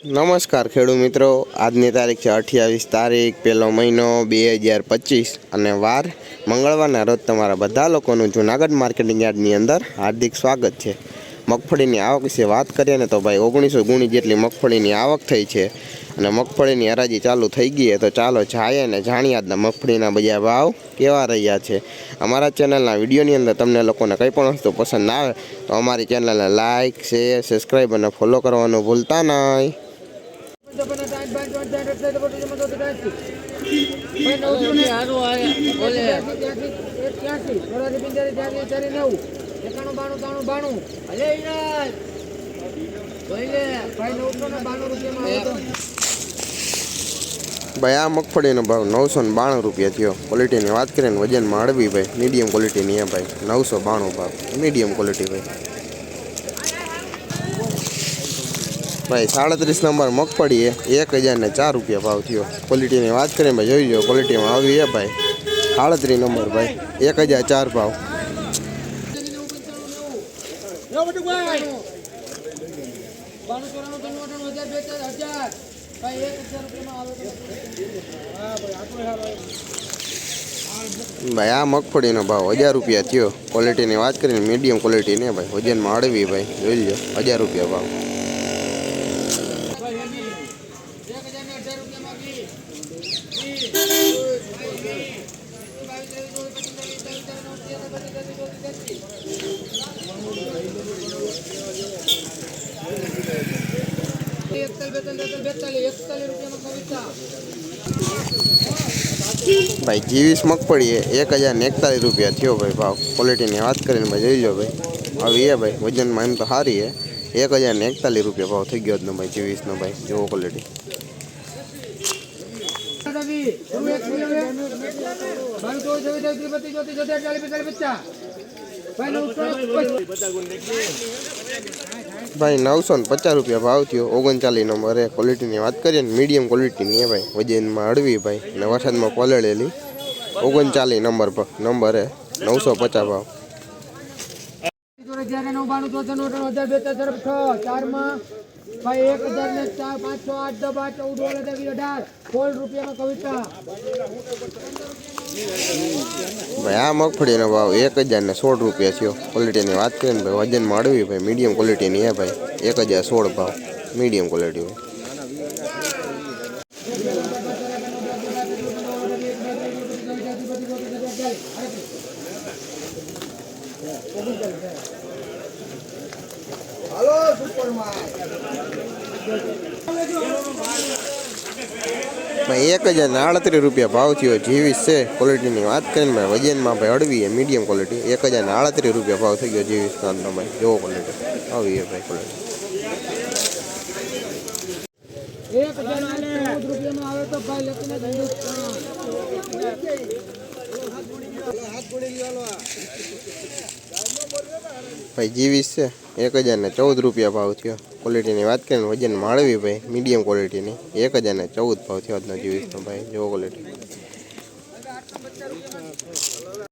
નમસ્કાર ખેડૂત મિત્રો. આજની તારીખ છે અઠ્યાવીસ તારીખ, પહેલો મહિનો બે હજાર પચીસ અને વાર મંગળવારના રોજ તમારા બધા લોકોનું જુનાગઢ માર્કેટિંગ યાર્ડની અંદર હાર્દિક સ્વાગત છે. મગફળીની આવક વિશે વાત કરીએ ને તો ભાઈ ઓગણીસો ગુણી જેટલી મગફળીની આવક થઈ છે અને મગફળીની હરાજી ચાલુ થઈ ગઈ તો ચાલો જાય અને જાણીએ આજના મગફળીના બજાર ભાવ કેવા રહ્યા છે. અમારા ચેનલના વિડીયોની અંદર તમને લોકોને કંઈ પણ વસ્તુ પસંદ આવે તો અમારી ચેનલને લાઇક શેર, સબસ્ક્રાઈબ અને ફોલો કરવાનું ભૂલતા નહીં. ભાઈ આ મગફળીનો ભાવ નવસો ને બાણું રૂપિયા થયો. ક્વોલિટીની વાત કરીએ ને વજનમાં હળવી ભાઈ. મીડિયમ ક્વોલિટીની એ ભાઈ. નવસો બાણું ભાવ. મીડિયમ ક્વોલિટી ભાઈ. ભાઈ સાડત્રીસ નંબર મગફળી એ એક હજાર ને ચાર રૂપિયા ભાવ થયો. ક્વોલિટીની વાત કરીએ ભાઈ જોઈ લો ક્વોલિટીમાં આવી એ ભાઈ. સાડત્રીસ નંબર ભાઈ એક હજાર ચાર ભાવ. ભાઈ. આ મગફળીનો ભાવ હજાર રૂપિયા થયો. ક્વોલિટીની વાત કરીને મીડિયમ ક્વોલિટી ને ભાઈ વજનમાં હળવી ભાઈ જોઈ લો હજાર રૂપિયા ભાવ. ભાઈ જીવીસ મગફળી એ એક હજાર ને એકતાલીસ રૂપિયા થયો ભાઈ ભાવ. ક્વોલિટીની વાત કરીને ભાઈ જોઈ લો ભાઈ. આવી એ ભાઈ, વજનમાં એમ તો સારી એ એક હજાર ને એકતાલીસ રૂપિયા ભાવ થઈ ગયો જ ભાઈ, જીવીસનો ભાઈ. જેવો ક્વોલિટી ભાઈ નવસો ને પચાસ રૂપિયા ભાવ થયો. ઓગણચાલીસ નંબરે ક્વોલિટીની વાત કરીએ ને મીડિયમ ક્વોલિટીની એ ભાઈ. વજનમાં હળવી ભાઈ. અને વરસાદમાં પલળેલી. ઓગણચાલીસ નંબર પર. નંબરે નવસો પચાસ ભાવ. જ્યારે હજાર બે છ ચારમાં ભાઈ એક હજાર ને ચાર પાંચ છ આઠ દસ બાર ચૌદ અઢાર સોળ રૂપિયામાં કવિતા. ભાઈ, આ મગફળીનો ભાવ એક હજાર ને સોળ રૂપિયા થયો. ક્વોલિટીની વાત કરીએ ને ભાઈ વજનમાં માંડવી ભાઈ મીડિયમ ક્વોલિટીની હે ભાઈ. એક હજાર સોળ ભાવ મીડિયમ ક્વોલિટી ભાઈ ભાઈ એક હજાર ને આડત્રીસ રૂપિયા ભાવ થયો જીવીસ છે ક્વોલિટીની વાત કરીને ભાઈ વજનમાં ભાઈ હળવી મીડિયમ ક્વોલિટી એક હજાર ને આડત્રીસ રૂપિયા ભાવ થઈ ગયો જીવીસ કાંતનો ભાઈ જેવો ક્વોલિટી આવી ભાઈ ક્વોલિટી ભાઈ જીવીસ છે એક હજાર ને ચૌદ રૂપિયા ભાવ થયો. ક્વોલિટીની વાત કરીને વજન માળવી ભાઈ મીડિયમ ક્વોલિટીની એક હજારને ચૌદ ભાવ થયો આજનો જીવીસનો ભાઈ, જેવો ક્વોલિટી